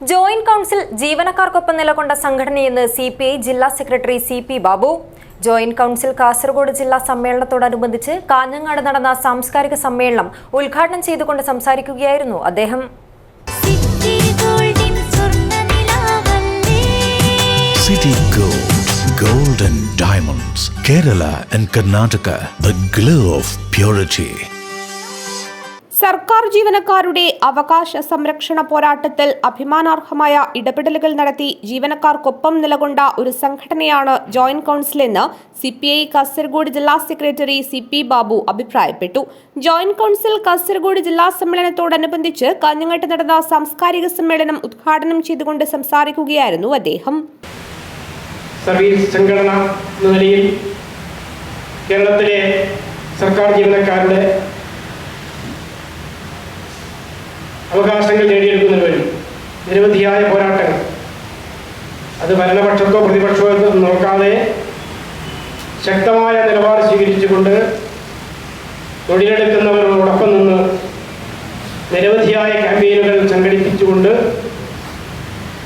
Joint council ജീവനക്കാർക്കൊപ്പം നിലകൊണ്ട സംഘടനയെന്ന് സി പി ഐ ജില്ലാ secretary C P Babu. Joint council Kasaragod ജില്ലാ സമ്മേളനത്തോടനുബന്ധിച്ച് കാഞ്ഞങ്ങാട് നടന്ന സാംസ്കാരിക സമ്മേളനം ഉദ്ഘാടനം ചെയ്തുകൊണ്ട് സംസാരിക്കുകയായിരുന്നു അദ്ദേഹം. City Gold, Gold and Diamonds, Kerala and Karnataka, the glow of purity. സർക്കാർ ജീവനക്കാരുടെ അവകാശ സംരക്ഷണ പോരാട്ടത്തിൽ അഭിമാനാർഹമായ ഇടപെടലുകൾ നടത്തി ജീവനക്കാർക്കൊപ്പം നിലകൊണ്ട ഒരു സംഘടനയാണ് ജോയിന്റ് കൗൺസിൽ എന്ന് സി പി ഐ കാസർഗോഡ് ജില്ലാ സെക്രട്ടറി സി പി ബാബു അഭിപ്രായപ്പെട്ടു. ജോയിന്റ് കൗൺസിൽ കാസർഗോഡ് ജില്ലാ സമ്മേളനത്തോടനുബന്ധിച്ച് കാഞ്ഞങ്ങാട്ട് നടന്ന സാംസ്കാരിക സമ്മേളനം ഉദ്ഘാടനം ചെയ്തുകൊണ്ട് സംസാരിക്കുകയായിരുന്നു അദ്ദേഹം. സർവീസ് സംഘടന എന്ന നിലയിൽ കേരളത്തിലെ സർക്കാർ ജീവനക്കാരുടെ അവകാശങ്ങൾ നേടിയെടുക്കുന്നതിന് വേണ്ടി നിരവധിയായ പോരാട്ടങ്ങൾ. അത് ഭരണപക്ഷത്തോ പ്രതിപക്ഷമോ എന്ന് നോക്കാതെ ശക്തമായ നിലപാട് സ്വീകരിച്ചുകൊണ്ട് തൊഴിലെടുക്കുന്നവരോടൊപ്പം നിന്ന് നിരവധിയായ ക്യാമ്പയിനുകൾ സംഘടിപ്പിച്ചുകൊണ്ട്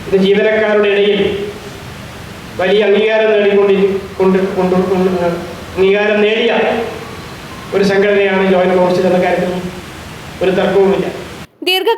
ഇത് ജീവനക്കാരുടെ ഇടയിൽ വലിയ അംഗീകാരം നേടിക്കൊണ്ടിരിക്കൊണ്ട് കൊണ്ട് അംഗീകാരം നേടിയ ഒരു സംഘടനയാണ് ജോയിന്റ് കൗൺസിൽ എന്ന കാര്യത്തിൽ ഒരു തർക്കവുമില്ല.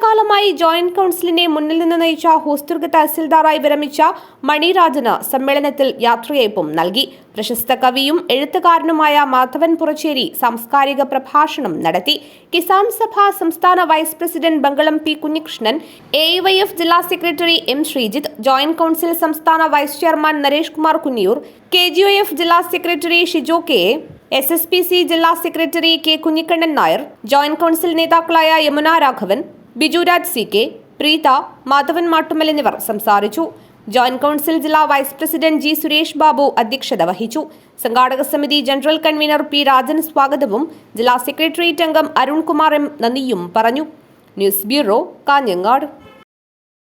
ദീർഘകാലമായി ജോയിന്റ് കൗൺസിലിനെ മുന്നിൽ നിന്ന് നയിച്ച ഹോസ്ദുർഗ് തഹസിൽദാറായി വിരമിച്ച മണിരാജന് സമ്മേളനത്തിൽ യാത്രയയപ്പും നൽകി. പ്രശസ്ത കവിയും എഴുത്തുകാരനുമായ മാധവൻ പുറച്ചേരി സാംസ്കാരിക പ്രഭാഷണം നടത്തി. കിസാൻ സഭ സംസ്ഥാന vice president Bangalam P Kunhikrishnan A Y F ജില്ലാ secretary M Sreejith joint council സംസ്ഥാന vice chairman Naresh Kumar Kunniyur K G O F ജില്ലാ secretary Shijo K S S P C ജില്ലാ secretary K Kunhikannan Nair joint council നേതാക്കളായ Yamuna Raghavan Bijuraj C K Preetha Madhavan Mattumal എന്നിവർ സംസാരിച്ചു. Joint council ജില്ലാ vice president G Suresh Babu അധ്യക്ഷത വഹിച്ചു. സംഘാടക സമിതി ജനറൽ കൺവീനർ പി രാജൻ സ്വാഗതവും ജില്ലാ സെക്രട്ടേറിയറ്റ് അംഗം അരുൺകുമാർ എം നന്ദിയും പറഞ്ഞു. News bureau Kanhangad.